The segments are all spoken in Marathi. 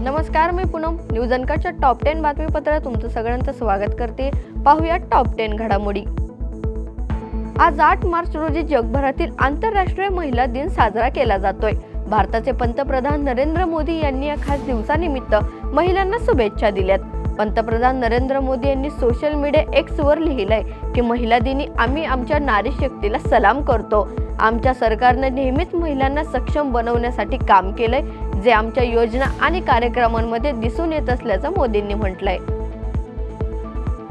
नमस्कार मी पूनम. न्यूज अनकाच्या टॉप टेन बातमीपत्रात तुमचं सगळ्यांचं स्वागत करते. पाहूया टॉप टेन घडामोडी. आज आठ मार्च रोजी जगभरातील आंतरराष्ट्रीय महिला दिन साजरा केला जातोय. भारताचे पंतप्रधान नरेंद्र मोदी यांनी या खास दिवसानिमित्त महिलांना शुभेच्छा दिल्यात. पंतप्रधान नरेंद्र मोदी यांनी सोशल मीडिया एक्स वर लिहिलंय की महिला दिनी आम्ही आमच्या नारी शक्तीला सलाम करतो. आमच्या सरकारनं नेहमीच महिलांना सक्षम बनवण्यासाठी काम केलंय जे आमच्या योजना आणि कार्यक्रमांमध्ये दिसून येत असल्याचं मोदींनी म्हटलंय.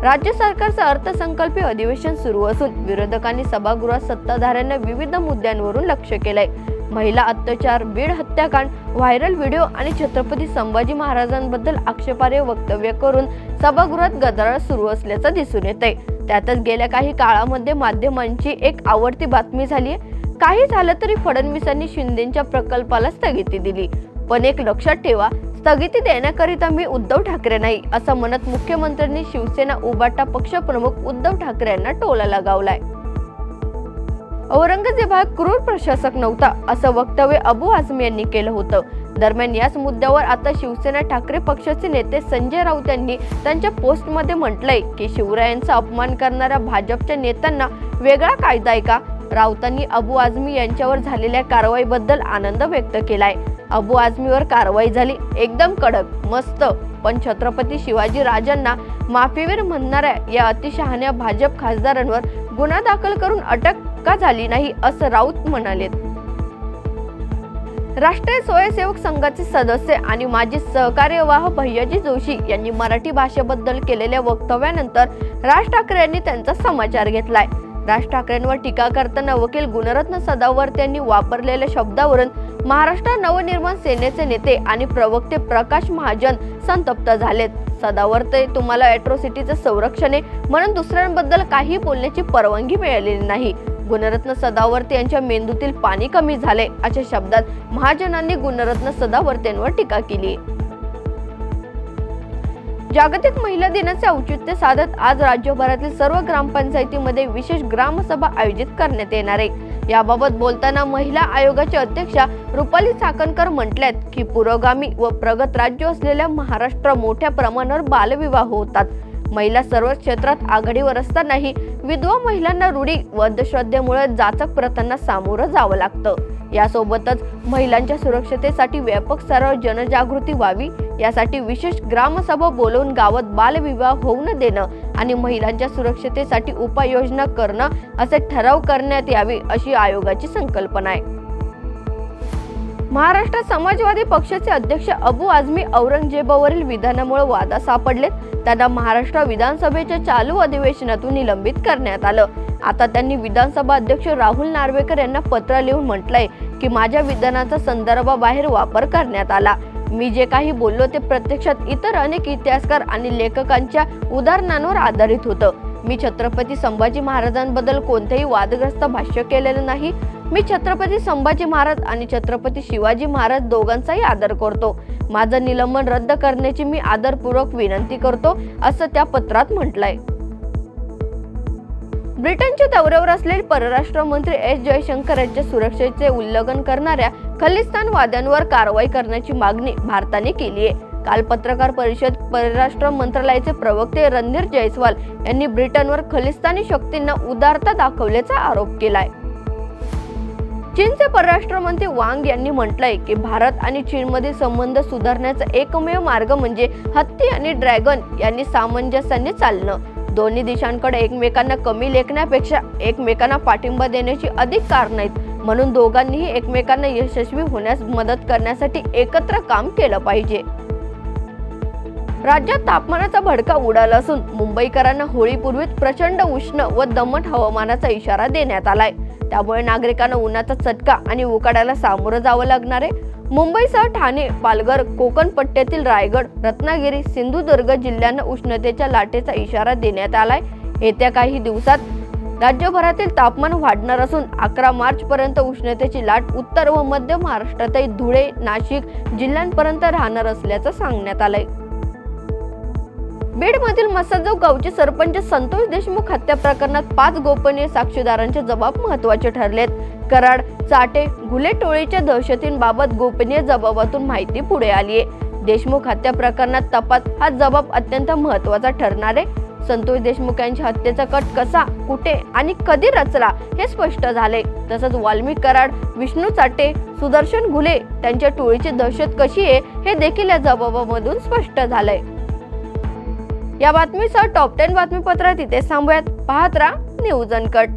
राज्य सरकारचं अर्थसंकल्पीय अधिवेशन सुरू असून विरोधकांनी सभागृहात सत्ताधाऱ्यांना विविध मुद्द्यांवरून लक्ष केलंय. महिला अत्याचार बीड हत्याकांड व्हायरल व्हिडिओ आणि छत्रपती संभाजी महाराजांबद्दल आक्षेपार्ह वक्तव्य करून सभागृहात गदारोळ सुरू असल्याचं दिसून येत आहे त्यातच गेल्या काही काळामध्ये माध्यमांची एक आवडती बातमी झाली आहे काही झालं तरी फडणवीसांनी शिंदेच्या प्रकल्पाला स्थगिती दिली. पण एक लक्षात ठेवा स्थगिती देण्याकरिता मी उद्धव ठाकरे नाही असं म्हणत मुख्यमंत्र्यांनी शिवसेना उबाटा पक्षप्रमुख उद्धव ठाकरे यांना टोला लगावलाय. औरंगजेबात क्रूर प्रशासक नव्हता असं वक्तव्य अबू आझमी यांनी केलं होतं. दरम्यान याच मुद्द्यावर आता शिवसेना ठाकरे पक्षाचे नेते संजय राऊत यांनी त्यांच्या पोस्टमध्ये म्हटलंय की शिवरायांचा अपमान करणाऱ्या भाजपच्या नेत्यांना वेगळा कायदा आहे का? राऊतांनी अबू आझमी यांच्यावर झालेल्या कारवाईबद्दल आनंद व्यक्त केलाय. अबू आझमीवर कारवाई झाली एकदम कडक मस्त. पण छत्रपती शिवाजी राजांना माफीवीर म्हणणाऱ्या या अतिशहाण्या भाजप खासदारांवर गुन्हा दाखल करून अटक का झाली नाही असं राऊत म्हणालेत. राष्ट्रीय स्वयंसेवक संघाचे सदस्य आणि माजी सहकार्यवाह भैयाजी जोशी यांनी मराठी भाषेबद्दल केलेल्या वक्तव्यानंतर राज ठाकरे यांनी त्यांचा समाचार घेतलाय. राज ठाकरेंवर टीका करताना वकील गुणरत्न सदावर्त यांनी वापरलेल्या शब्दावरून महाराष्ट्र नवनिर्माण सेनेचे नेते आणि प्रवक्ते प्रकाश महाजन संतप्त झालेत. सदावर्त तुम्हाला अॅट्रोसिटीचे संरक्षण आहे म्हणून दुसऱ्यांबद्दल काही बोलण्याची परवानगी मिळालेली नाही. गुणरत्न सदावर्ते यांच्या मेंदूतील पाणी कमी झाले अशा शब्दात महाजनांनी गुणरत्न सदावर्तेंवर टीका केली. जागतिक महिला दिनाचे औचित्य साधत आज राज्यभरातील सर्व ग्रामपंचायतीमध्ये विशेष ग्रामसभा आयोजित करण्यात येणार आहे. याबाबत बोलताना महिला आयोगाच्या अध्यक्षा रुपाली चाकणकर म्हटल्यात की पुरोगामी व प्रगत राज्य असलेल्या महाराष्ट्र मोठ्या प्रमाणावर बालविवाह होतात. महिला सर्व क्षेत्रात आघाडीवर असतानाही विधवा महिलांना रूढी व अंधश्रद्धेमुळे जाचक प्रथांना सामोरं जावं लागतं. यासोबतच महिलांच्या सुरक्षतेसाठी व्यापक स्तरावर जनजागृती व्हावी यासाठी विशेष ग्रामसभा बोलवून गावात बालविवाह होऊ न देणं आणि महिलांच्या सुरक्षतेसाठी उपाययोजना करणं असे ठराव करण्यात यावे अशी आयोगाची संकल्पना आहे. महाराष्ट्र समाजवादी पक्षाचे अध्यक्ष अबू आझमी औरंगजेबावरील विधानामुळे वादा सापडलेत. त्यांना महाराष्ट्र विधानसभेच्या चालू अधिवेशनातून निलंबित करण्यात आलं. आता त्यांनी विधानसभा अध्यक्ष राहुल नार्वेकर यांना पत्र लिहून म्हटलंय की माझ्या विधानाचा संदर्भाबाहेर वापर करण्यात आला. मी जे काही बोललो ते प्रत्यक्षात इतर अनेक इतिहासकार आणि लेखकांच्या उदाहरणांवर आधारित होतं. मी छत्रपती संभाजी महाराजांबद्दल कोणतेही वादग्रस्त भाष्य केलेलं नाही. मी छत्रपती संभाजी महाराज आणि छत्रपती शिवाजी महाराज दोघांचाही आदर करतो. माझं निलंबन रद्द करण्याची मी आदरपूर्वक विनंती करतो असं त्या पत्रात म्हटलंय. ब्रिटनच्या दौऱ्यावर असलेले परराष्ट्र मंत्री एस जयशंकर यांच्या सुरक्षेचे उल्लंघन करणाऱ्या खलिस्तानवाद्यांवर कारवाई करण्याची मागणी भारताने केली आहे. काल पत्रकार परिषद परराष्ट्र मंत्रालयाचे प्रवक्ते रणधीर जयस्वाल यांनी ब्रिटनवर खलिस्तानी शक्तींना उदारता दाखवल्याचा आरोप केलाय. चीनचे परराष्ट्र मंत्री वांग यांनी म्हटलंय की भारत आणि चीनमधील संबंध सुधारण्याचा एकमेव मार्ग म्हणजे हत्ती आणि ड्रॅगन यांनी सामंजस्याने चालणं. दोन्ही देशांकडे एकमेकांना कमी लेखण्यापेक्षा एकमेकांना पाठिंबा देण्याची अधिक कारण आहेत. म्हणून दोघांनीही एकमेकांना यशस्वी होण्यास मदत करण्यासाठी एकत्र काम केलं पाहिजे. राज्यात तापमानाचा भडका उडाला असून मुंबईकरांना होळीपूर्वीच प्रचंड उष्ण व दमट हवामानाचा इशारा देण्यात आलाय. त्यामुळे नागरिकांना उन्हाचा चटका आणि उकाड्याला सामोरं जावं लागणार आहे. मुंबईसह ठाणे पालघर कोकण पट्ट्यातील रायगड रत्नागिरी सिंधुदुर्ग जिल्ह्यांना उष्णतेच्या लाटेचा इशारा देण्यात आलाय. येत्या काही दिवसात राज्यभरातील तापमान वाढणार असून अकरा मार्च पर्यंत उष्णतेची लाट उत्तर व मध्य महाराष्ट्रातही धुळे नाशिक जिल्ह्यांपर्यंत राहणार असल्याचं सांगण्यात आलंय. बीडमधील मसाजो गावचे सरपंच संतोष देशमुख हत्या प्रकरणात पाच गोपनीय साक्षीदारांचे जबाब महत्त्वाचे ठरलेत. कराड चाटे घुले टोळीच्या दहशतींबाबत गोपनीय जबाबातून माहिती पुढे आली आहे. देशमुख हत्या प्रकरणात तपास हा जबाब अत्यंत महत्त्वाचा ठरणार आहे. संतोष देशमुख यांच्या हत्येचा कट कसा कुठे आणि कधी रचला हे स्पष्ट झाले तसंच वाल्मिक कराड विष्णू चाटे सुदर्शन घुले त्यांच्या टोळीची दहशत कशी आहे हे देखील या जबाबामधून स्पष्ट झालंय. या बातमीसह टॉप टेन बातमीपत्रात इथे थांबूयात. पाहत राहा न्यूज अनकट